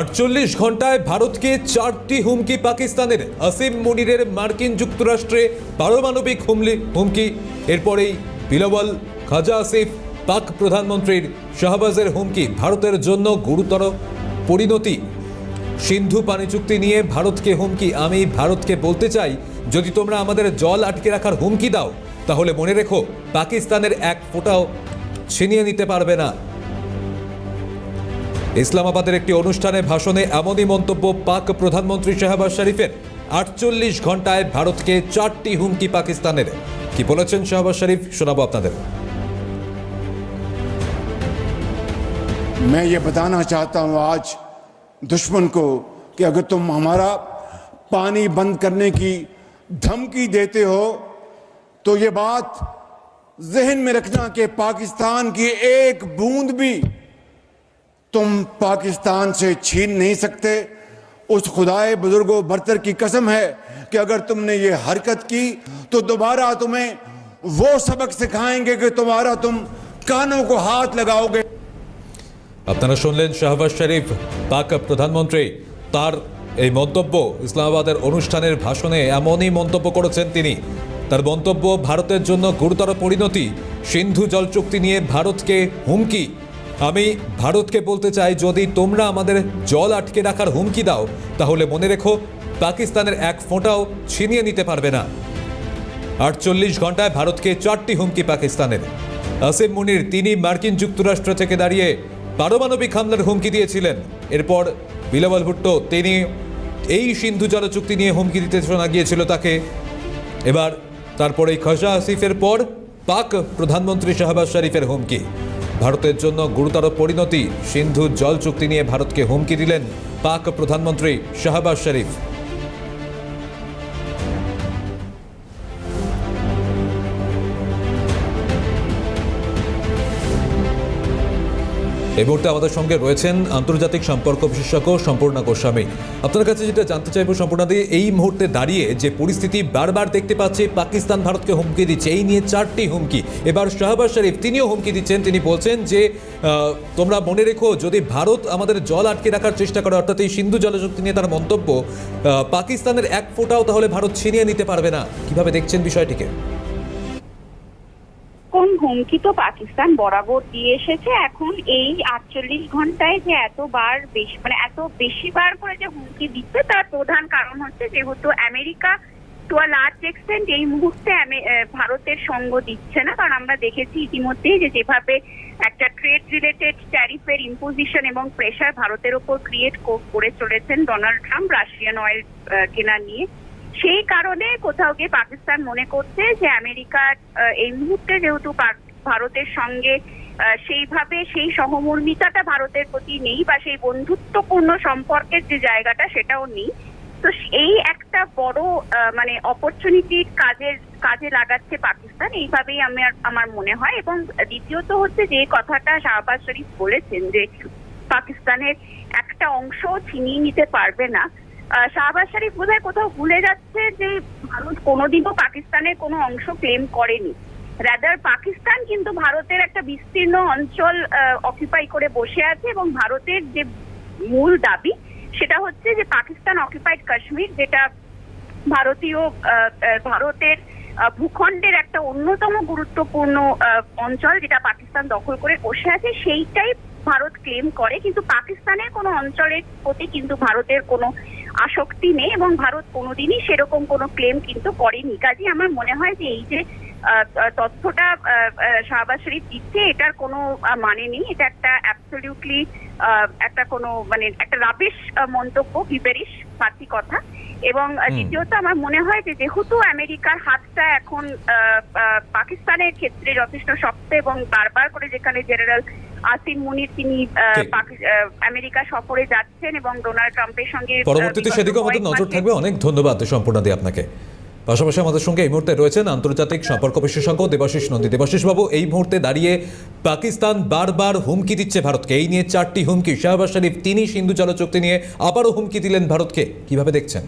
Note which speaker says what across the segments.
Speaker 1: আটচল্লিশ ঘন্টায় ভারতকে চারটি হুমকি পাকিস্তানের আসিম মনিরের মার্কিন যুক্তরাষ্ট্রে পারমাণবিক হুমলি, হুমকি। এরপরেই বিলবল খাজা আসিফ, পাক প্রধানমন্ত্রীর শাহবাজের হুমকি ভারতের জন্য গুরুতর পরিণতি। সিন্ধু পানি চুক্তি নিয়ে ভারতকে হুমকি। আমি ভারতকে বলতে চাই, যদি তোমরা আমাদের জল আটকে রাখার হুমকি দাও, তাহলে মনে রেখো, পাকিস্তানের এক ফোঁটাও ছিনিয়ে নিতে পারবে না। ইসলামাবাদের একটি অনুষ্ঠানে ভাষণে এমনই মন্তব্য পাক প্রধানমন্ত্রী শাহবাজ শরীফের আটচল্লিশ ঘন্টায় ভারতকে চারটি হুমকি পাকিস্তানের কি বলেছেন শাহবাজ শরীফ শোনাবো আপনাদের
Speaker 2: मैं ये बताना चाहता हूं आज दुश्मन को कि अगर तुम हमारा पानी बंद करने की धमकी देते हो तो ये बात जहन में रखना कि पाकिस्तान की एक बूंद भी तुम पाकिस्तान से छीन नहीं सकते उस खुदाए बुजुर्गों बरतर की कसम है कि अगर तुमने ये हरकत की तो दोबारा तुम्हें वो सबक सिखाएंगे कि तुम्हारा तुम कानों को हाथ लगाओगे
Speaker 1: আপনারা শুনলেন শাহবাজ শরীফ পাক প্রধানমন্ত্রী তার এই মন্তব্য ইসলামাবাদের অনুষ্ঠানের ভাষণে এমনই মন্তব্য করেছেন তিনি তার মন্তব্য ভারতের জন্য গুরুতর পরিণতি সিন্ধু জল চুক্তি নিয়ে ভারতকে হুমকি আমি ভারতকে বলতে চাই, যদি তোমরা আমাদের জল আটকে রাখার হুমকি দাও, তাহলে মনে রেখো, পাকিস্তানের এক ফোঁটাও ছিনিয়ে নিতে পারবে না। আটচল্লিশ ঘন্টায় ভারতকে চারটি হুমকি পাকিস্তানের। আসিম মুনির, তিনি মার্কিন যুক্তরাষ্ট্র থেকে দাঁড়িয়ে পারমাণবিক হামলার হুমকি দিয়েছিলেন। এরপর বিলাবল ভুট্টো, তিনি এই সিন্ধু জল চুক্তি নিয়ে হুমকি দিতে শোনা গিয়েছিল তাকে। এবার তারপরে খসা আসিফের পর পাক প্রধানমন্ত্রী শাহবাজ শরীফের হুমকি। ভারতের জন্য গুরুতর পরিণতি। সিন্ধু জল চুক্তি নিয়ে ভারতকে হুমকি দিলেন পাক প্রধানমন্ত্রী শাহবাজ শরীফ। এই মুহূর্তে আমাদের সঙ্গে রয়েছেন আন্তর্জাতিক সম্পর্ক বিশেষজ্ঞ সম্পূর্ণা গোস্বামী। আপনার কাছে যেটা জানতে চাইব সম্পূর্ণা দিয়ে এই মুহূর্তে দাঁড়িয়ে যে পরিস্থিতি বারবার দেখতে পাচ্ছি, পাকিস্তান ভারতকে হুমকি দিচ্ছে। এই নিয়ে চারটি হুমকি। এবার শাহবাজ শরীফ, তিনিও হুমকি দিচ্ছেন। তিনি বলছেন যে তোমরা মনে রেখো, যদি ভারত আমাদের জল আটকে রাখার চেষ্টা করে, অর্থাৎ এই সিন্ধু জলচুক্তি নিয়ে তার মন্তব্য পাকিস্তানের এক ফোঁটাও তাহলে ভারত ছিনিয়ে নিতে পারবে না। কীভাবে দেখছেন বিষয়টিকে?
Speaker 3: হুমকি তো পাকিস্তান বরাবর দিয়ে এসেছে। এখন এই আটচল্লিশ ঘন্টায় যে এতবার বেশি মানে এত বেশি বার করে যে হুমকি দিচ্ছে, তার প্রধান কারণ হচ্ছে যেহেতু America to a large extent এই মুহূর্তে ভারতের সঙ্গ দিচ্ছে না। কারণ আমরা দেখেছি ইতিমধ্যেই যে যেভাবে একটা ট্রেড রিলেটেড ট্যারিফের ইম্পোজিশন এবং প্রেশার ভারতের ওপর ক্রিয়েট করে চলেছেন ডোনাল্ড ট্রাম্প, রাশিয়ান অয়েল কেনা নিয়ে। সেই কারণে কোথাও গিয়ে পাকিস্তান মনে করছে যে আমেরিকা এই মুহূর্তে যেহেতু ভারতের সঙ্গে সেইভাবে সেই সহমর্মিতাটা ভারতের প্রতি নেই বা সেই বন্ধুত্বপূর্ণ সম্পর্কের যে জায়গাটা সেটাও নেই। তো এই একটা বড় মানে অপরচুনিটির কাজের কাজে লাগাচ্ছে পাকিস্তান। এইভাবেই আমার আমার মনে হয়। এবং দ্বিতীয়ত হচ্ছে যে কথাটা শাহবাজ শরীফ বলেছেন যে পাকিস্তানের একটা অংশ ছিনিয়ে নিতে পারবে না। শাহবাজ শরীফ বোধহয় কোথাও ভুলে যাচ্ছে যে ভারত কোনোদিনও পাকিস্তানের কোনো অংশ ক্লেম করেনি। রাদার পাকিস্তান কিন্তু ভারতের একটা বিস্তীর্ণ অঞ্চল অকুপাই করে বসে আছে এবং ভারতের যে মূল দাবি, সেটা হচ্ছে যে পাকিস্তান অকুপাইড কাশ্মীর, যেটা ভারতীয় ভারতের ভূখণ্ডের একটা অন্যতম গুরুত্বপূর্ণ অঞ্চল যেটা পাকিস্তান দখল করে বসে আছে, সেইটাই ভারত ক্লেম করে। কিন্তু পাকিস্তানের কোনো অঞ্চলের প্রতি কিন্তু ভারতের কোনো আসক্তি নেই এবং ভারত কোনোদিনই সেরকম কোনো ক্লেম কিন্তু করেনি। কাজে আমার মনে হয় যে এই যে তথ্যটা শাহবাজ শরীফ দিচ্ছে এটার কোনো মানে নেই। এটা একটা অ্যাবসলিউটলি একটা কোনো মানে একটা রাবিশ মন্তব্য বিপেরিশ বাড়তি কথা। এবং দ্বিতীয়ত আমার মনে হয় যে যেহেতু আমেরিকার হাতটা এখন পাকিস্তানের ক্ষেত্রে যথেষ্ট শক্ত এবং বারবার করে যেখানে জেনারেল আসিম মুনির তিনি আমেরিকা সফরে যাচ্ছেন এবং ডোনাল্ড ট্রাম্পের সঙ্গে
Speaker 1: পরবর্তীতে সেদিকে আমাদের নজর থাকবে। অনেক ধন্যবাদ সম্পূর্ণ দিয়ে আপনাকে। পাশাপাশি আমাদের সঙ্গে এই মুহূর্তে রয়েছেন আন্তর্জাতিক সম্পর্ক বিশেষজ্ঞ দেবাশিস নন্দী। দেবাশিস বাবু এই মুহূর্তে দাঁড়িয়ে পাকিস্তান বারবার হুমকি দিচ্ছে ভারতকে। এই নিয়ে চারটি হুমকি। শাহবাজ শরীফ তিনি সিন্ধু জল চুক্তি নিয়ে আবারও হুমকি দিলেন ভারতকে। কীভাবে দেখছেন?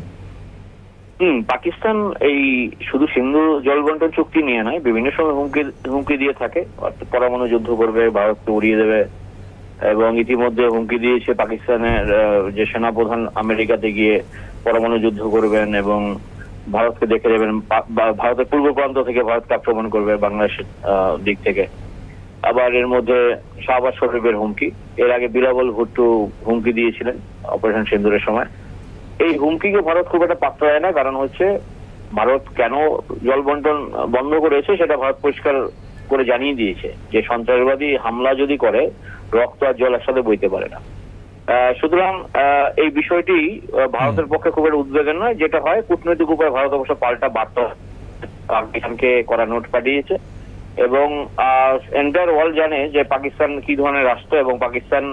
Speaker 4: হুম, পাকিস্তান এই শুধু সিন্ধু জল বন্টন চুক্তি নিয়ে নয়, বিভিন্ন সময় হুমকি হুমকি দিয়ে থাকে। পরমাণু যুদ্ধ করবে, ভারতকে উড়িয়ে দেবে। এবং ইতিমধ্যে হুমকি দিয়েছে পাকিস্তানের যে সেনাপ্রধান আমেরিকাতে গিয়ে পরমাণু যুদ্ধ করবেন এবং ভারতকে দেখে দেবেন ভারতের পূর্ব প্রান্ত থেকে ভারতকে আক্রমণ করবে বাংলাদেশের দিক থেকে। আবার এর মধ্যে শাহবাজ শরীফের হুমকি। এর আগে বিলাবল ভুট্টো হুমকি দিয়েছিলেন অপারেশন সিন্দুরের সময়। এই হুমকিকে ভারত খুব একটা পাত্র দেয় না, কারণ হচ্ছে ভারত কেন জল বন্টন বন্ধ করেছে সেটা ভারত পরিষ্কার করে জানিয়ে দিয়েছে যে সন্ত্রাসবাদী হামলা যদি করে, রক্ত আর জল একসাথে বইতে পারে না। সুতরাং এই বিষয়টি ভারতের পক্ষে খুব একটা উদ্বেগের নয়, যেটা হয় কূটনৈতিক উপায়ে ভারত অবশ্য পাল্টা বার্তা পাকিস্তানকে করা নোট পাঠিয়েছে। এবং এন্টায়ার ওয়ার্ল্ড জানে যে পাকিস্তান কি ধরনের রাষ্ট্র এবং পাকিস্তান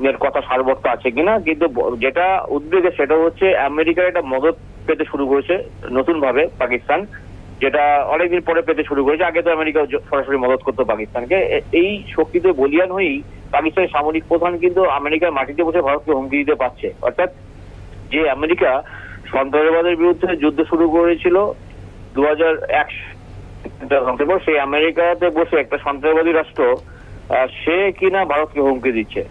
Speaker 4: এর কথা সারবত্ত আছে কিনা, কিন্তু যেটা উদ্বেগে সেটা হচ্ছে আমেরিকার একটা মদত পেতে শুরু করেছে নতুন ভাবে পাকিস্তান, যেটা অনেকদিন পরে পেতে শুরু করেছে। আগে তো আমেরিকা সরাসরি মদত করতো পাকিস্তানকে। এই শক্তিতে বলিয়ান হয়েই পাকিস্তানের সামরিক প্রধান কিন্তু আমেরিকার মাটিতে বসে ভারতকে হুমকি দিতে পারছে। অর্থাৎ যে আমেরিকা সন্ত্রাসবাদের বিরুদ্ধে যুদ্ধ শুরু করেছিল দু হাজার এক সেই আমেরিকাতে বসে একটা সন্ত্রাসবাদী রাষ্ট্র সে কিনা ভারতকে হুমকি দিচ্ছে।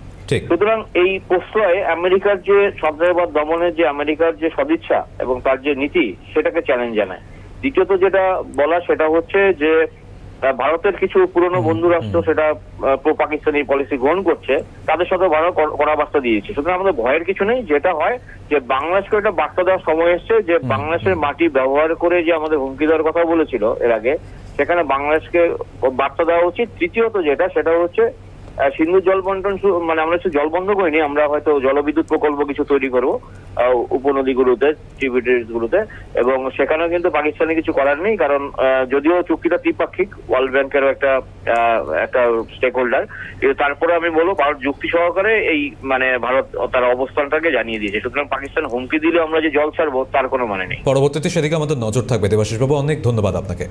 Speaker 4: সুতরাং এই প্রশ্রয় আমেরিকার যে সন্ত্রাসবাদ দমনের যে আমেরিকার যে সদিচ্ছা এবং তার যে নীতি সেটাকে চ্যালেঞ্জ জানায়। দ্বিতীয়ত যেটা বলা সেটা হচ্ছে যে ভারতের কিছু পুরনো বন্ধু রাষ্ট্র সেটা প্রো পাকিস্তানি পলিসি গ্রহণ করছে তাদের সাথে ভারত কর- কড়া বার্তা দিয়েছে। সুতরাং আমাদের ভয়ের কিছু নেই যেটা হয় যে বাংলাদেশকে একটা বার্তা দেওয়ার সময় এসছে যে বাংলাদেশের মাটি ব্যবহার করে যে আমাদের হুমকি দেওয়ার কথা বলেছিল এর আগে সেখানে বাংলাদেশকে বার্তা দেওয়া উচিত। তৃতীয়ত যেটা সেটা হচ্ছে সিন্ধু জল বন্টন মানে আমরা জল বন্ধ করিনি, আমরা হয়তো জলবিদ্যুৎ প্রকল্প কিছু তৈরি করব উপনদীগুলোতে ট্রিবিউটারিজ গুলোতে এবং সেখানেও কিন্তু পাকিস্তানে কিছু করার নেই, কারণ যদিও চুক্তিটা ত্রিপাক্ষিক, ওয়ার্ল্ড ব্যাংকেরও একটা একটা স্টেক হোল্ডার তারপরে আমি বলব ভারত যুক্তি সহকারে এই মানে ভারত তার অবস্থানটাকে জানিয়ে দিয়েছে। সুতরাং পাকিস্তান হুমকি দিলে আমরা যে জল ছাড়বো, তার কোনো মানে নেই।
Speaker 1: পরবর্তীতে সেদিকে আমাদের নজর থাকবে। দেবাশিস বাবু অনেক ধন্যবাদ আপনাকে।